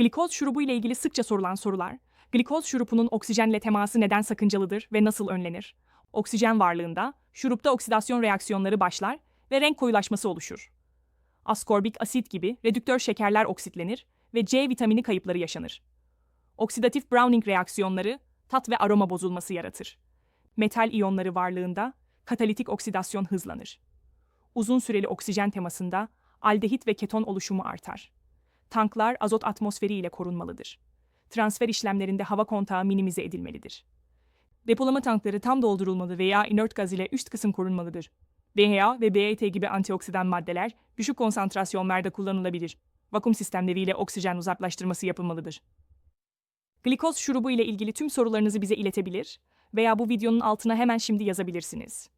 Glikoz şurubu ile ilgili sıkça sorulan sorular. Glikoz şurupunun oksijenle teması neden sakıncalıdır ve nasıl önlenir? Oksijen varlığında şurupta oksidasyon reaksiyonları başlar ve renk koyulaşması oluşur. Askorbik asit gibi redüktör şekerler oksitlenir ve C vitamini kayıpları yaşanır. Oksidatif Browning reaksiyonları tat ve aroma bozulması yaratır. Metal iyonları varlığında katalitik oksidasyon hızlanır. Uzun süreli oksijen temasında aldehit ve keton oluşumu artar. Tanklar azot atmosferi ile korunmalıdır. Transfer işlemlerinde hava kontağı minimize edilmelidir. Depolama tankları tam doldurulmalı veya inert gaz ile üst kısım korunmalıdır. DHA ve BET gibi antioksidan maddeler düşük konsantrasyonlarda kullanılabilir. Vakum sistemleriyle oksijen uzaklaştırması yapılmalıdır. Glikoz şurubu ile ilgili tüm sorularınızı bize iletebilir veya bu videonun altına hemen şimdi yazabilirsiniz.